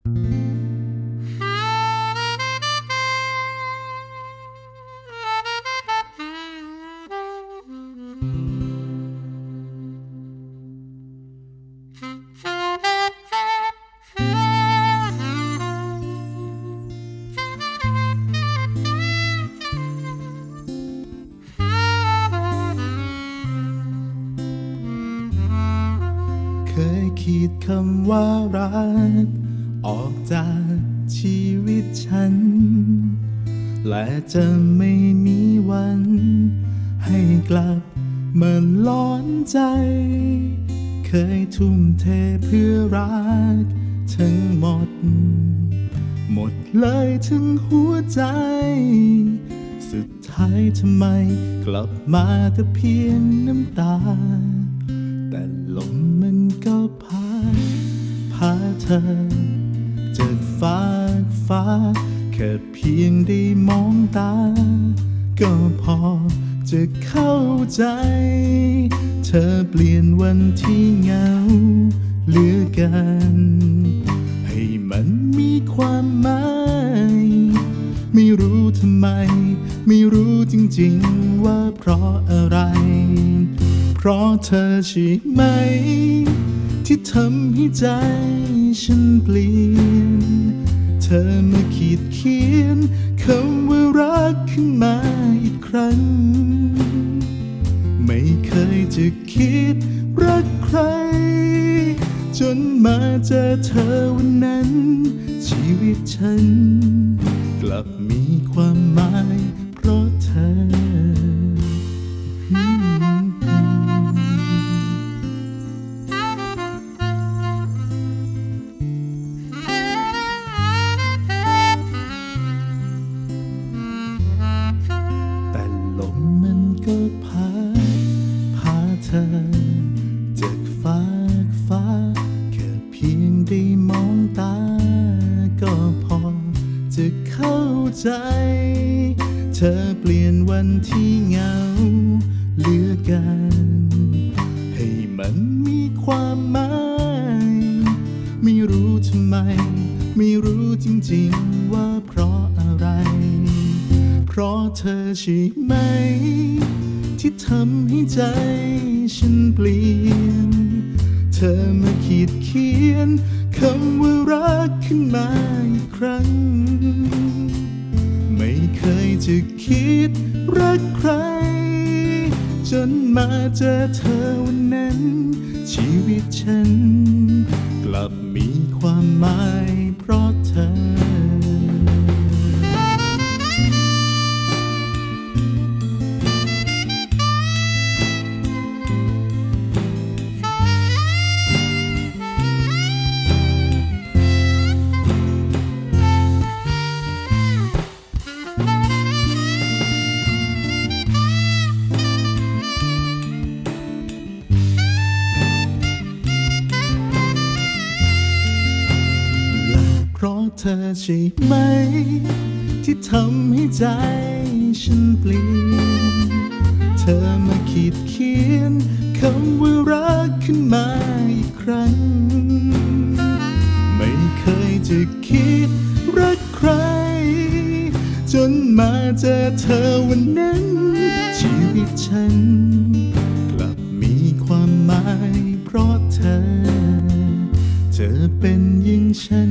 เคยขีดคำว่ารัก ออกจากชีวิตฉัน และจะไม่มีวัน ให้กลับมาล้อนใจ เคยทุ่มเทเพื่อรักทั้งหมด หมดเลยทั้งหัวใจ สุดท้ายทำไมกลับมาแต่เพียงน้ำตา แต่ลมมันก็พาพาเธอ จากฟ้ากฟ้า แค่เพียงได้มองตา ก็พอจะเข้าใจ เธอเปลี่ยนวันที่เหงาเหลือกัน ให้มันมีความหมายไม่รู้ทำไม ไม่รู้จริงๆว่าเพราะอะไร เพราะเธอใช่ไหม ที่ทำให้ใจ ฉันเปลี่ยน เธอมาขีดเขียนคำว่ารักขึ้นมาอีกครั้ง ไม่เคยจะคิดรักใคร จนมาเจอเธอวันนั้น ชีวิตฉัน กลับมีความหมาย ก็พาพาเธอจากฟากฟ้า แค่เพียงได้มองตา ก็พอจะเข้าใจ เธอเปลี่ยนวันที่เหงาเหลือกัน ให้มันมีความหมายไม่รู้ทำไม ไม่รู้จริงๆว่าเพราะอะไร เพราะเธอใช่ไหม ทำให้ใจฉันเปลี่ยน เธอมาขีดเขียนคำว่ารักขึ้นมาอีกครั้ง ไม่เคยจะคิดรักใคร จนมาเจอเธอวันนั้น ชีวิตฉัน กลับมีความหมายเพราะเธอ เธอใช่ไหม ที่ทำให้ใจฉันเปลี่ยน เธอมาขีดเขียนคำว่ารักขึ้นมาอีกครั้ง ไม่เคยจะคิดรักใคร จนมาเจอเธอวันนั้น ชีวิตฉัน กลับมีความหมายเพราะเธอ เธอเป็นยิ่งฉัน